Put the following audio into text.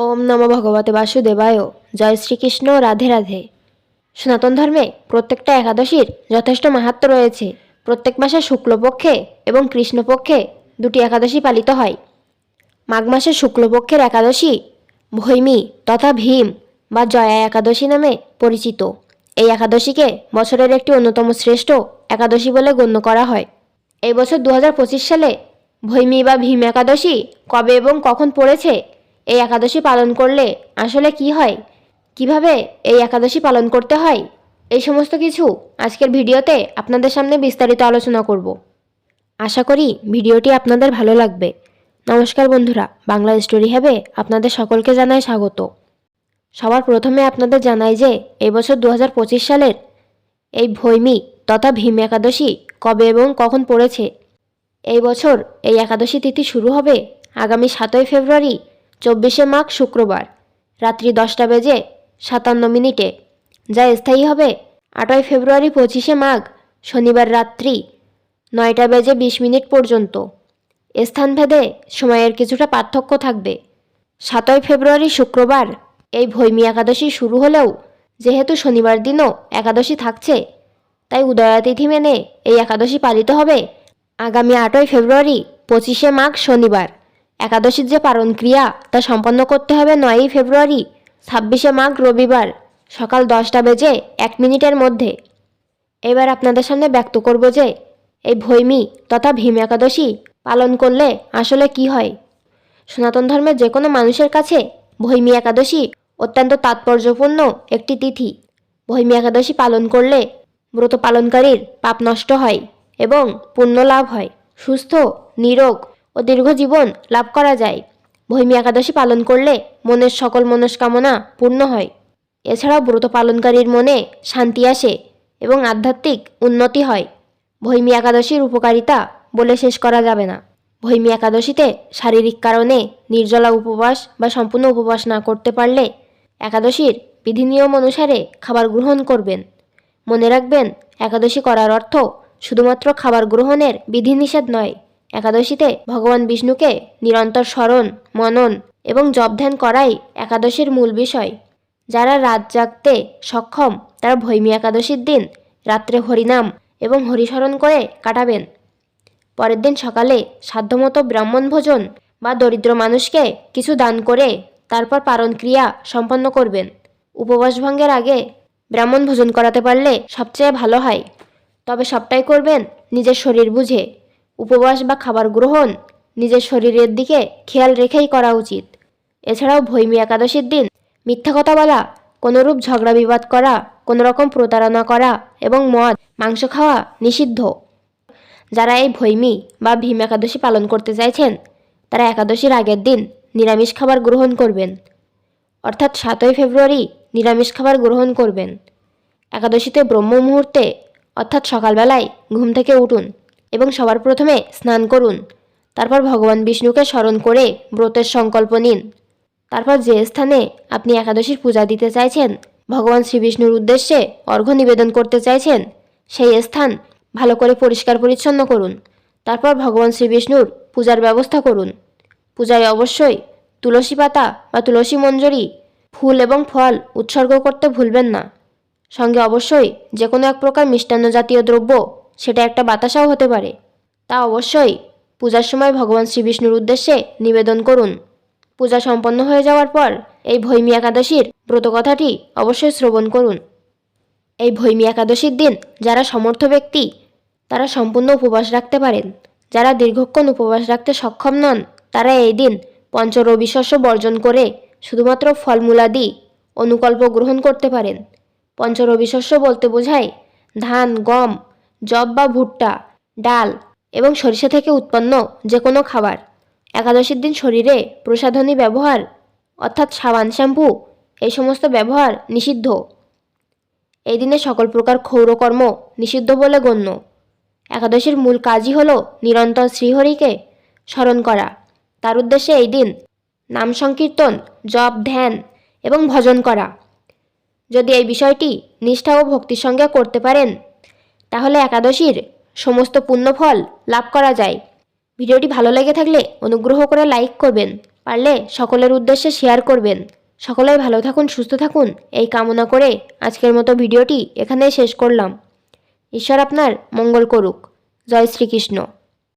ওম নম ভগবতে বাসুদেবায়। জয় শ্রীকৃষ্ণ, রাধে রাধে। সনাতন ধর্মে প্রত্যেকটা একাদশীর যথেষ্ট মাহাত্ম্য রয়েছে। প্রত্যেক মাসে শুক্লপক্ষে এবং কৃষ্ণপক্ষে দুটি একাদশী পালিত হয়। মাঘ মাসের শুক্লপক্ষের একাদশী ভৈমী তথা ভীম বা জয়া একাদশী নামে পরিচিত। এই একাদশীকে বছরের একটি অন্যতম শ্রেষ্ঠ একাদশী বলে গণ্য করা হয়। এই বছর দু হাজার পঁচিশ সালে ভৈমী বা ভীম একাদশী কবে এবং কখন পড়েছে এই একাদশী পালন করলে আসলে কি হয়? কীভাবে এই একাদশী পালন করতে হয়? এই সমস্ত কিছু আজকের ভিডিওতে আপনাদের সামনে বিস্তারিত আলোচনা করব। আশা করি ভিডিওটি আপনাদের ভালো লাগবে। নমস্কার বন্ধুরা, বাংলা স্টোরি হ্যাবে আপনাদের সকলকে জানাই স্বাগত। সবার প্রথমে আপনাদের জানাই যে এই বছর দু সালের এই ভৈমী তথা ভীম একাদশী কবে এবং কখন পড়েছে? এই বছর এই একাদশী তিথি শুরু হবে আগামী সাতই ফেব্রুয়ারি চব্বিশে মাঘ শুক্রবার, রাত্রি দশটা বেজে সাতান্ন মিনিটে, যা স্থায়ী হবে আটই ফেব্রুয়ারি পঁচিশে মাঘ, শনিবার রাত্রি নয়টা বেজে বিশ মিনিট পর্যন্ত। স্থানভেদে সময়ের কিছুটা পার্থক্য থাকবে। সাতই ফেব্রুয়ারি শুক্রবার এই ভৈমী একাদশী শুরু হলেও যেহেতু শনিবার দিনও একাদশী থাকছে, তাই উদয়াতিথি মেনে এই একাদশী পালিত হবে আগামী আটই ফেব্রুয়ারি পঁচিশে মাঘ শনিবার। একাদশীর যে পালন ক্রিয়া তা সম্পন্ন করতে হবে নয়ই ফেব্রুয়ারি, ছাব্বিশে মাঘ রবিবার, সকাল দশটা বেজে এক মিনিটের মধ্যে। এবার আপনাদের সামনে ব্যক্ত করব যে, এই ভৈমি তথা ভীম একাদশী পালন করলে আসলে কি হয়? সনাতন ধর্মের যে কোনো মানুষের কাছে ভৈমী একাদশী অত্যন্ত তাৎপর্যপূর্ণ একটি তিথি। ভৈমী একাদশী পালন করলে ব্রত পালনকারীর পাপ নষ্ট হয় এবং পুণ্য লাভ হয়, সুস্থ, নিরোগ ও দীর্ঘ জীবন লাভ করা যায়। ভৈমী একাদশী পালন করলে মনের সকল মনস্কামনা পূর্ণ হয়। এছাড়াও ব্রত পালনকারীর মনে শান্তি আসে এবং আধ্যাত্মিক উন্নতি হয়। ভৈমী একাদশীর উপকারিতা বলে শেষ করা যাবে না। ভৈমী একাদশীতে শারীরিক কারণে নির্জলা উপবাস বা সম্পূর্ণ উপবাস না করতে পারলে একাদশীর বিধিনিয়ম অনুসারে খাবার গ্রহণ করবেন। মনে রাখবেন, একাদশী করার অর্থ শুধুমাত্র খাবার গ্রহণের বিধিনিষেধ নয় একাদশীতে ভগবান বিষ্ণুকে নিরন্তর স্মরণ, মনন এবং জপ ধ্যান করাই একাদশীর মূল বিষয়। যারা রাত জাগতে সক্ষম, তারা ভৈমী একাদশীর দিন রাত্রে হরিনাম এবং হরিস্মরণ করে কাটাবেন। পরের দিন সকালে সাধ্যমতো ব্রাহ্মণ ভোজন বা দরিদ্র মানুষকে কিছু দান করে তারপর পারণ ক্রিয়া সম্পন্ন করবেন। উপবাস ভঙ্গের আগে ব্রাহ্মণ ভোজন করাতে পারলে সবচেয়ে ভালো হয়। তবে সবটাই করবেন নিজের শরীর বুঝে। উপবাস বা খাবার গ্রহণ নিজের শরীরের দিকে খেয়াল রেখেই করা উচিত। এছাড়াও ভৈমী একাদশীর দিন মিথ্যা কথা বলা, কোনোরূপ ঝগড়া বিবাদ করা কোনো রকম প্রতারণা করা এবং মদ, মাংস খাওয়া নিষিদ্ধ। যারা এই ভৈমী বা ভীম একাদশী পালন করতে চাইছেন, তারা একাদশীর আগের দিন নিরামিষ খাবার গ্রহণ করবেন। অর্থাৎ সাতই ফেব্রুয়ারি নিরামিষ খাবার গ্রহণ করবেন। একাদশীতে ব্রহ্ম মুহূর্তে অর্থাৎ সকালবেলায়, ঘুম থেকে উঠুন। এবং সবার প্রথমে স্নান করুন। তারপর ভগবান বিষ্ণুকে স্মরণ করে ব্রতের সংকল্প নিন। তারপর যে স্থানে আপনি একাদশীর পূজা দিতে চাইছেন, ভগবান শ্রী বিষ্ণুর উদ্দেশ্যে অর্ঘ্য নিবেদন করতে চাইছেন, সেই স্থান ভালো করে পরিষ্কার পরিচ্ছন্ন করুন। তারপর ভগবান শ্রী বিষ্ণুর পূজার ব্যবস্থা করুন। পূজায় অবশ্যই তুলসী পাতা বা তুলসী মঞ্জরি, ফুল এবং ফল উৎসর্গ করতে ভুলবেন না। সঙ্গে অবশ্যই যে কোনো এক প্রকার মিষ্টান্ন জাতীয় দ্রব্য সেটা একটা বাতাসাও হতে পারে। তা অবশ্যই পূজার সময় ভগবান শ্রী বিষ্ণুর উদ্দেশ্যে নিবেদন করুন। পূজা সম্পন্ন হয়ে যাওয়ার পর এই ভৈমী একাদশীর ব্রতকথাটি অবশ্যই শ্রবণ করুন। এই ভৈমী একাদশীর দিন যারা সমর্থ ব্যক্তি, তারা সম্পূর্ণ উপবাস রাখতে পারেন। যারা দীর্ঘক্ষণ উপবাস রাখতে সক্ষম নন, তারা এই দিন পঞ্চ রবি শস্য বর্জন করে শুধুমাত্র ফলমূলাদি অনুকল্প গ্রহণ করতে পারেন। পঞ্চ রবি শস্য বলতে বোঝায় ধান, গম জব বা ভুট্টা, ডাল এবং সরিষা থেকে উৎপন্ন যে কোনো খাবার। একাদশীর দিন শরীরে প্রসাধনী ব্যবহার অর্থাৎ সাবান, শ্যাম্পু এই সমস্ত ব্যবহার নিষিদ্ধ। এই দিনে সকল প্রকার ক্ষৌরকর্ম নিষিদ্ধ বলে গণ্য। একাদশীর মূল কাজই হল নিরন্তর শ্রীহরিকে স্মরণ করা। তার উদ্দেশ্যে এই দিন নাম সংকীর্তন, জপ, ধ্যান এবং ভজন করা। যদি এই বিষয়টি নিষ্ঠা ও ভক্তির সঙ্গে করতে পারেন তাহলে একাদশীর সমস্ত পুণ্যফল লাভ করা যায়। ভিডিওটি ভালো লেগে থাকলে অনুগ্রহ করে লাইক করবেন, পারলে সকলের উদ্দেশ্যে শেয়ার করবেন। সকলেই ভালো থাকুন, সুস্থ থাকুন, এই কামনা করে আজকের মতো ভিডিওটি এখানেই শেষ করলাম। ঈশ্বর আপনার মঙ্গল করুক। জয় শ্রীকৃষ্ণ।